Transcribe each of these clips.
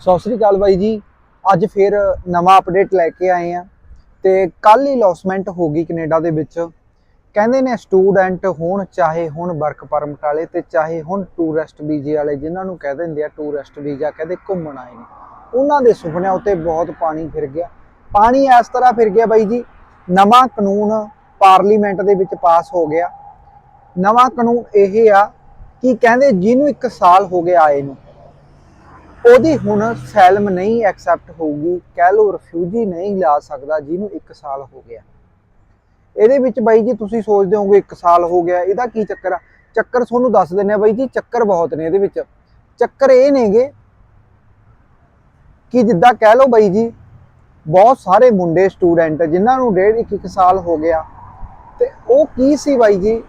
ਸਤਿ ਸ੍ਰੀ ਅਕਾਲ ਬਾਈ ਜੀ। ਅੱਜ ਫਿਰ ਨਵਾਂ ਅਪਡੇਟ ਲੈ ਕੇ ਆਏ ਆ ਤੇ ਕੱਲ ਹੀ ਲੌਸਮੈਂਟ ਹੋ ਗਈ ਕੈਨੇਡਾ ਦੇ ਵਿੱਚ। ਕਹਿੰਦੇ ਨੇ ਸਟੂਡੈਂਟ ਹੋਣ, ਚਾਹੇ ਹੁਣ ਵਰਕ ਪਰਮਿਟ ਵਾਲੇ ਤੇ ਚਾਹੇ ਹੁਣ ਟੂਰਿਸਟ ਵੀਜ਼ੇ ਵਾਲੇ, ਜਿਨ੍ਹਾਂ ਨੂੰ ਕਹਿ ਦਿੰਦੇ ਆ ਟੂਰਿਸਟ ਵੀਜ਼ਾ ਕਹਿੰਦੇ ਘੁੰਮਣ ਆਏ ਨੇ। ਉਹਨਾਂ ਦੇ ਸੁਪਨਿਆਂ ਉੱਤੇ ਬਹੁਤ ਪਾਣੀ ਫਿਰ ਗਿਆ। ਪਾਣੀ ਇਸ ਤਰ੍ਹਾਂ ਫਿਰ ਗਿਆ ਬਾਈ ਜੀ, ਨਵਾਂ ਕਾਨੂੰਨ ਪਾਰਲੀਮੈਂਟ ਦੇ ਵਿੱਚ ਪਾਸ ਹੋ ਗਿਆ। ਨਵਾਂ ਕਾਨੂੰਨ ਇਹ ਆ ਕਿ ਕਹਿੰਦੇ ਜਿਹਨੂੰ 1 ਸਾਲ ਹੋ ਗਿਆ ਆਏ ਨੂੰ ਉਹਦੀ ਹੁਣ ਸੈਲਮ ਨਹੀਂ ਐਕਸੈਪਟ ਹੋਊਗੀ, ਕਹਿ ਲੋ ਰਿਫਿਊਜੀ ਨਹੀਂ ਲਾ ਸਕਦਾ, ਜਿਹਨੂੰ 1 ਸਾਲ ਹੋ ਗਿਆ। ਇਹਦੇ ਵਿੱਚ ਬਾਈ ਜੀ ਤੁਸੀਂ ਸੋਚਦੇ ਹੋਵੋਗੇ 1 ਸਾਲ ਹੋ ਗਿਆ, ਇਹਦਾ ਕੀ ਚੱਕਰ ਆ? ਚੱਕਰ ਤੁਹਾਨੂੰ ਦੱਸ ਦਿੰਨੇ ਆ ਬਾਈ ਜੀ, ਚੱਕਰ ਬਹੁਤ ਨੇ ਇਹਦੇ ਵਿੱਚ। ਚੱਕਰ ਇਹ ਨੇਗੇ ਕਿ ਜਿੱਦਾਂ ਕਹਿ ਲੋ ਬਾਈ ਜੀ, ਬਹੁਤ ਸਾਰੇ ਮੁੰਡੇ ਸਟੂਡੈਂਟ ਜਿਨ੍ਹਾਂ ਨੂੰ ਡੇਢ ਇੱਕ ਇੱਕ ਸਾਲ ਹੋ ਗਿਆ, ਤੇ ਉਹ ਕੀ ਸੀ ਬਾਈ ਜੀ?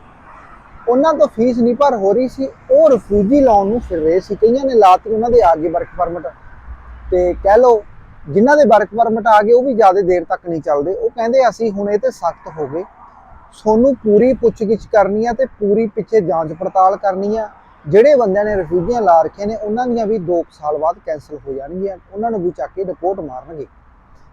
ਉਹਨਾਂ ਤੋਂ ਫੀਸ ਨਹੀਂ ਭਰ ਹੋ ਰਹੀ ਸੀ, ਉਹ ਰਿਫਿਊਜੀ ਲਾਉਣ ਨੂੰ ਫਿਰ ਰਹੇ ਸੀ, ਕਈਆਂ ਨੇ ਲਾਤੀ ਉਹਨਾਂ ਦੇ ਆ ਗਏ ਵਰਕ ਪਰਮਿਟ ਤੇ ਕਹਿ ਲਓ, ਜਿਨ੍ਹਾਂ ਦੇ ਵਰਕ ਪਰਮਿਟ ਆ ਗਏ, ਉਹ ਵੀ ਜ਼ਿਆਦਾ ਦੇਰ ਤੱਕ ਨਹੀਂ ਚੱਲਦੇ। ਉਹ ਕਹਿੰਦੇ, ਅਸੀਂ ਹੁਣ ਇਹ ਤੇ ਸਖਤ ਹੋ ਗਏ। ਸੋਨੂੰ ਪੂਰੀ ਪੁੱਛਗਿੱਛ ਕਰਨੀ ਆ ਤੇ ਪੂਰੀ ਪਿੱਛੇ ਜਾਂਚ ਪੜਤਾਲ ਕਰਨੀ ਆ। ਜਿਹੜੇ ਬੰਦਿਆਂ ਨੇ ਰਿਫਿਊਜੀਆਂ ਲਾ ਰੱਖੇ ਨੇ, ਉਹਨਾਂ ਦੀਆਂ ਵੀ 2 ਸਾਲ ਬਾਅਦ ਕੈਨਸਲ ਹੋ ਜਾਣਗੀਆਂ। ਉਹਨਾਂ ਨੂੰ ਵੀ ਚੱਕ ਕੇ ਰਿਪੋਰਟ ਮਾਰਨਗੇ।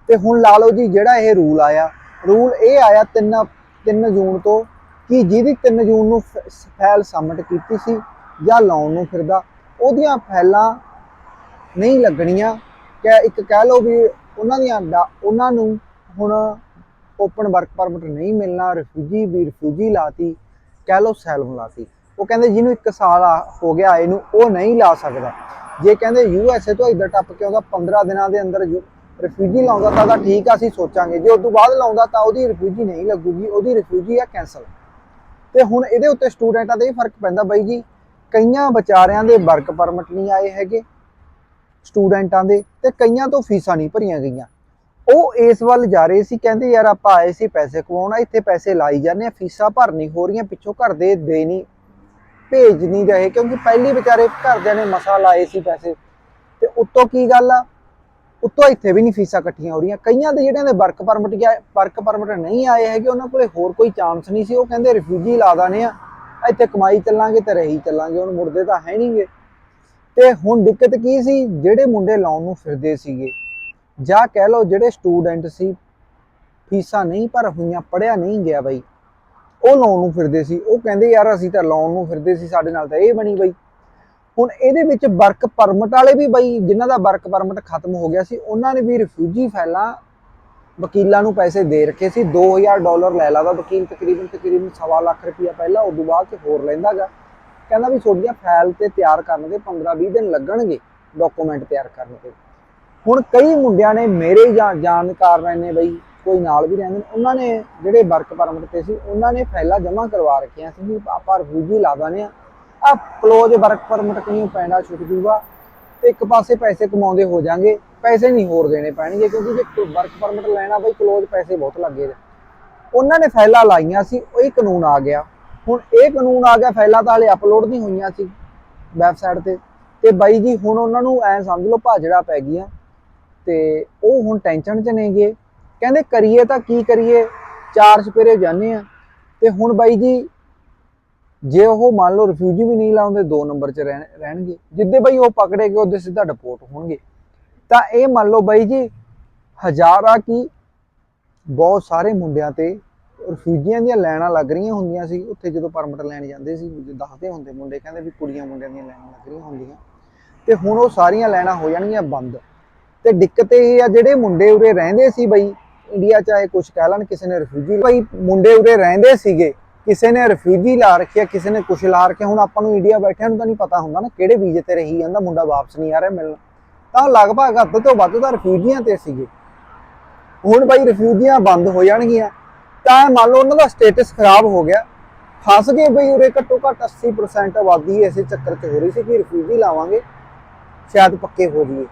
ਤੇ ਹੁਣ ਲਾ ਲਓ ਜੀ, ਜਿਹੜਾ ਇਹ ਰੂਲ ਆਇਆ ਰੂਲ ਇਹ ਆਇਆ 3 3 ਜੂਨ ਤੋਂ ਕਿ ਜਿਹਦੀ 3 ਜੂਨ ਨੂੰ ਫੈਲ ਸਬਮਿਟ ਕੀਤੀ ਸੀ ਜਾਂ ਲਾਉਣ ਨੂੰ ਫਿਰਦਾ, ਉਹਦੀਆਂ ਫੈਲਾਂ ਨਹੀਂ ਲੱਗਣੀਆਂ। ਕਿ ਇੱਕ ਕਹਿ ਲਓ ਵੀ ਉਹਨਾਂ ਦੀਆਂ ਡਾ- ਉਹਨਾਂ ਨੂੰ ਹੁਣ ਓਪਨ ਵਰਕ ਪਰਮਿਟ ਨਹੀਂ ਮਿਲਣਾ ਰਿਫਿਊਜੀ ਵੀ ਰਿਫਿਊਜੀ ਲਾਤੀ, ਕਹਿ ਲਓ ਸੈਲਮ ਲਾਤੀ। ਉਹ ਕਹਿੰਦੇ ਜਿਹਨੂੰ 1 ਸਾਲ ਆ- ਹੋ ਗਿਆ ਆਏ ਨੂੰ ਉਹ ਨਹੀਂ ਲਾ ਸਕਦਾ। ਜੇ ਕਹਿੰਦੇ ਯੂ ਐਸ ਏ ਤੋਂ ਇੱਧਰ ਟੱਪ ਕੇ ਆਉਂਦਾ 15 ਦਿਨਾਂ ਦੇ ਅੰਦਰ ਰਿਫਿਊਜੀ ਲਾਉਂਦਾ ਤਾਂ ਤਾਂ ਠੀਕ ਆ, ਅਸੀਂ ਸੋਚਾਂਗੇ। ਜੇ ਉਸ ਤੋਂ ਬਾਅਦ ਲਾਉਂਦਾ ਤਾਂ ਉਹਦੀ ਰਿਫਿਊਜੀ ਨਹੀਂ ਲੱਗੂਗੀ, ਉਹਦੀ ਰਿਫਿਊਜੀ ਆ ਕੈਨਸਲ ਤੇ ਹੁਣ ਇਹਦੇ ਉੱਤੇ ਸਟੂਡੈਂਟਾਂ ਦੇ ਵੀ ਫ਼ਰਕ ਪੈਂਦਾ ਬਾਈ ਜੀ। ਕਈਆਂ ਵਿਚਾਰਿਆਂ ਦੇ ਵਰਕ ਪਰਮਿਟ ਨਹੀਂ ਆਏ ਹੈਗੇ ਸਟੂਡੈਂਟਾਂ ਦੇ ਤੇ ਕਈਆਂ ਤੋਂ ਫੀਸਾਂ ਨਹੀਂ ਭਰੀਆਂ ਗਈਆਂ। ਉਹ ਇਸ ਵੱਲ ਜਾ ਰਹੇ ਸੀ, ਕਹਿੰਦੇ ਯਾਰ ਆਪਾਂ ਆਏ ਸੀ ਪੈਸੇ ਕਮਾਉਣਾ ਇੱਥੇ ਪੈਸੇ ਲਾਈ ਜਾਂਦੇ ਆ ਫੀਸਾਂ ਭਰ ਨਹੀਂ ਹੋ ਰਹੀਆਂ, ਪਿੱਛੋਂ ਘਰ ਦੇ ਦੇ ਨਹੀਂ, ਭੇਜ ਨਹੀਂ ਰਹੇ, ਕਿਉਂਕਿ ਪਹਿਲੀ ਵਿਚਾਰੇ ਘਰਦਿਆਂ ਨੇ ਮਸਾ ਲਾਏ ਸੀ ਪੈਸੇ। ਤੇ ਉੱਤੋਂ ਕੀ ਗੱਲ ਆ? ਉੱਤੋਂ ਇੱਥੇ ਵੀ ਨਹੀਂ ਫੀਸਾਂ ਇਕੱਠੀਆਂ ਹੋ ਰਹੀਆਂ। ਕਈਆਂ ਦੇ ਜਿਹੜਿਆਂ ਦੇ ਵਰਕ ਪਰਮਿਟ ਗਿਆ ਵਰਕ ਪਰਮਿਟ ਨਹੀਂ ਆਏ ਹੈਗੇ, ਉਹਨਾਂ ਕੋਲੇ ਹੋਰ ਕੋਈ ਚਾਂਸ ਨਹੀਂ ਸੀ। ਉਹ ਕਹਿੰਦੇ ਰਿਫਿਊਜੀ ਲਾ ਦਾਨੇ ਆ, ਇੱਥੇ ਕਮਾਈ ਚੱਲਾਂਗੇ ਤੇ ਰਹੀ ਚੱਲਾਂਗੇ, ਹੁਣ ਮੁੜਦੇ ਤਾਂ ਹੈ ਨਹੀਂਗੇ। ਤੇ ਹੁਣ ਦਿੱਕਤ ਕੀ ਸੀ? ਜਿਹੜੇ ਮੁੰਡੇ ਲਾਉਣ ਨੂੰ ਫਿਰਦੇ ਸੀਗੇ, ਜਾਂ ਕਹਿ ਲਓ ਜਿਹੜੇ ਸਟੂਡੈਂਟ ਸੀ, ਫੀਸਾਂ ਨਹੀਂ ਭਰ ਹੋਈਆਂ ਪੜਿਆ ਨਹੀਂ ਗਿਆ ਬਈ। ਉਹ ਲਾਉਣ ਨੂੰ ਫਿਰਦੇ ਸੀ। ਉਹ ਕਹਿੰਦੇ ਯਾਰ ਅਸੀਂ ਤਾਂ ਲਾਉਣ ਨੂੰ ਫਿਰਦੇ ਸੀ, ਸਾਡੇ ਨਾਲ ਤਾਂ ਇਹ ਬਣੀ ਬਈ। ਹੁਣ ਇਹਦੇ ਵਿੱਚ ਵਰਕ ਪਰਮਿਟ ਵਾਲੇ ਵੀ ਬਈ, ਜਿਨ੍ਹਾਂ ਦਾ ਵਰਕ ਪਰਮਿਟ ਖਤਮ ਹੋ ਗਿਆ ਸੀ, ਉਹਨਾਂ ਨੇ ਵੀ ਰਿਫਿਊਜੀ ਫਾਈਲਾਂ ਵਕੀਲਾਂ ਨੂੰ ਪੈਸੇ ਦੇ ਰੱਖੇ ਸੀ। 2000 ਡਾਲਰ ਲੈ ਲਾਦਾ ਵਕੀਲ, ਤਕਰੀਬਨ ਤਕਰੀਬਨ ਸਵਾ ਲੱਖ ਰੁਪਇਆ ਪਹਿਲਾਂ, ਉਦੋਂ ਬਾਅਦ ਚ ਹੋਰ ਲੈਂਦਾਗਾ। ਕਹਿੰਦਾ ਵੀ ਤੁਹਾਡੀਆਂ ਫਾਈਲ ਤੇ ਤਿਆਰ ਕਰਨ ਦੇ 15-20 ਦਿਨ ਲੱਗਣਗੇ, ਡਾਕੂਮੈਂਟ ਤਿਆਰ ਕਰਨ ਤੇ ਹੁਣ ਕਈ ਮੁੰਡਿਆਂ ਨੇ ਮੇਰੇ ਜਾਂ ਜਾਣਕਾਰ ਰਹੇ ਨੇ ਬਈ, ਕੋਈ ਨਾਲ ਵੀ ਰਹਿੰਦੇ ਨੇ, ਉਹਨਾਂ ਨੇ ਜਿਹੜੇ ਵਰਕ ਪਰਮਿਟ ਤੇ ਸੀ, ਉਹਨਾਂ ਨੇ ਫਾਈਲਾਂ ਜਮ੍ਹਾਂ ਕਰਵਾ ਰੱਖੀਆਂ ਸੀ ਵੀ ਆਪਾਂ ਰਿਫਿਊਜੀ ਲਾ ਦਾਨੇ ਆ ਆ ਕਲੋਜ਼ ਵਰਕ ਪਰਮਿਟ ਕਿਉਂ ਪੈਣਾ ਛੁੱਟ ਜੂਗਾ। ਤੇ ਇੱਕ ਪਾਸੇ ਪੈਸੇ ਕਮਾਉਂਦੇ ਹੋ ਜਾਣਗੇ, ਪੈਸੇ ਨਹੀਂ ਹੋਰ ਦੇਣੇ ਪੈਣਗੇ ਕਿਉਂਕਿ ਜੇ ਵਰਕ ਪਰਮਿਟ ਲੈਣਾ ਬਈ ਕਲੋਜ਼ ਪੈਸੇ ਬਹੁਤ ਲੱਗੇ ਉਹਨਾਂ ਨੇ ਫਾਈਲਾਂ ਲਾਈਆਂ ਸੀ, ਉਹ ਹੀ ਕਾਨੂੰਨ ਆ ਗਿਆ। ਹੁਣ ਇਹ ਕਾਨੂੰਨ ਆ ਗਿਆ, ਫਾਈਲਾਂ ਤਾਂ ਹਲੇ ਅਪਲੋਡ ਨਹੀਂ ਹੋਈਆਂ ਸੀ ਵੈਬਸਾਈਟ ਤੇ। ਤੇ ਬਾਈ ਜੀ, ਹੁਣ ਉਹਨਾਂ ਨੂੰ ਐ ਸਮਝ ਲਓ ਭਾਜੜਾ ਪੈ ਗਈਆਂ। ਤੇ ਉਹ ਹੁਣ ਟੈਨਸ਼ਨ 'ਚ ਨੇਗੇ। ਕਹਿੰਦੇ ਕਰੀਏ ਤਾਂ ਕੀ ਕਰੀਏ, ਚਾਰ ਚਪੇਰੇ ਜਾਂਦੇ ਆ। ਤੇ ਹੁਣ ਬਾਈ ਜੀ ਜੇ ਉਹ ਮੰਨ ਲਓ ਰਿਫਿਊਜੀ ਵੀ ਨਹੀਂ ਲਾਉਂਦੇ, ਦੋ ਨੰਬਰ 'ਚ ਰਹਿਣ- ਰਹਿਣਗੇ। ਜਿੱਦੇ ਬਈ ਉਹ ਪਕੜੇ ਗਏ, ਉਹਦੇ ਸਿੱਧਾ ਡਿਪੋਰਟ ਹੋਣਗੇ। ਤਾਂ ਇਹ ਮੰਨ ਲਓ ਬਾਈ ਜੀ, ਹਜ਼ਾਰਾਂ ਕੀ ਬਹੁਤ ਸਾਰੇ ਮੁੰਡਿਆਂ ਤੇ ਰਿਫਿਊਜੀਆਂ ਦੀਆਂ ਲੈਣਾ ਲੱਗ ਰਹੀਆਂ ਹੁੰਦੀਆਂ ਸੀ। ਉੱਥੇ ਜਦੋਂ ਪਰਮਿਟ ਲੈਣ ਜਾਂਦੇ ਸੀ ਦੱਸਦੇ ਹੁੰਦੇ ਮੁੰਡੇ, ਕਹਿੰਦੇ ਵੀ ਕੁੜੀਆਂ ਮੁੰਡਿਆਂ ਦੀਆਂ ਲੈਣਾ ਲੱਗ ਰਹੀਆਂ ਹੁੰਦੀਆਂ। ਤੇ ਹੁਣ ਉਹ ਸਾਰੀਆਂ ਲੈਣਾ ਹੋ ਜਾਣਗੀਆਂ ਬੰਦ। ਤੇ ਦਿੱਕਤ ਇਹ ਆ, ਜਿਹੜੇ ਮੁੰਡੇ ਉਰੇ ਰਹਿੰਦੇ ਸੀ ਬਈ ਇੰਡੀਆ ਚਾਹੇ ਕੁਝ ਕਹਿ ਲੈਣ, ਕਿਸੇ ਨੇ ਰਿਫਿਊਜੀ ਬਈ ਮੁੰਡੇ ਉਰੇ ਰਹਿੰਦੇ ਸੀਗੇ। ਕਿਸੇ ਨੇ ਰਿਫਿਊਜੀ ਲਾ ਰੱਖਿਆ ਕਿਸੇ ਨੇ ਕੁਛ ਲਾ ਰੱਖਿਆ, ਹੁਣ ਆਪਾਂ ਨੂੰ ਇੰਡੀਆ ਬੈਠਿਆਂ ਨੂੰ ਤਾਂ ਨਹੀਂ ਪਤਾ ਹੁੰਦਾ ਨਾ ਕਿਹੜੇ ਵੀਜ਼ੇ ਤੇ ਰਹੀ ਜਾਂਦਾ, ਮੁੰਡਾ ਵਾਪਸ ਨਹੀਂ ਆ ਰਿਹਾ ਮਿਲਣ। ਤਾਂ ਲਗਭਗ ਅੱਧ ਤੋਂ ਵੱਧ ਤਾਂ ਰਿਫਿਊਜੀਆਂ ਤੇ ਸੀਗੇ। ਹੁਣ ਬਈ ਰਿਫਿਊਜੀਆਂ ਬੰਦ ਹੋ ਜਾਣਗੀਆਂ। ਤਾਂ ਮੰਨ ਲਓ ਉਹਨਾਂ ਦਾ ਸਟੇਟਸ ਖਰਾਬ ਹੋ ਗਿਆ। ਫਸ ਗਏ ਬਈ ਉਰੇ ਘੱਟੋ ਘੱਟ 80% ਆਬਾਦੀ ਇਸੇ ਚੱਕਰ 'ਚ ਹੋ ਰਹੀ ਸੀ ਕਿ ਰਿਫਿਊਜੀ ਲਾਵਾਂਗੇ, ਸ਼ਾਇਦ ਪੱਕੇ ਹੋ ਜਾਈਏ।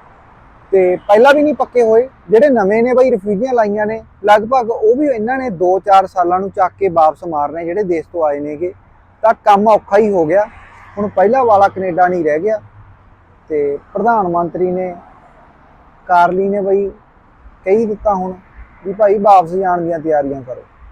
ਤੇ ਪਹਿਲਾਂ ਵੀ ਨਹੀਂ ਪੱਕੇ ਹੋਏ। ਜਿਹੜੇ ਨਵੇਂ ਨੇ ਬਈ, ਰਿਫਿਊਜੀਆਂ ਲਾਈਆਂ ਨੇ, ਲਗਭਗ ਉਹ ਵੀ ਇਹਨਾਂ ਨੇ 2-4 ਸਾਲਾਂ ਨੂੰ ਚੱਕ ਕੇ ਵਾਪਸ ਮਾਰਨੇ ਜਿਹੜੇ ਦੇਸ਼ ਤੋਂ ਆਏ ਨੇਗੇ। ਤਾਂ ਕੰਮ ਔਖਾ ਹੀ ਹੋ ਗਿਆ। ਹੁਣ ਪਹਿਲਾ ਵਾਲਾ ਕੈਨੇਡਾ ਨਹੀਂ ਰਹਿ ਗਿਆ। ਤੇ ਪ੍ਰਧਾਨ ਮੰਤਰੀ ਨੇ, ਕਾਰਲੀ ਨੇ ਬਈ, ਕਹੀ ਦਿੱਤਾ ਹੁਣ ਵੀ ਭਾਈ ਵਾਪਸ ਜਾਣ ਦੀਆਂ ਤਿਆਰੀਆਂ ਕਰੋ।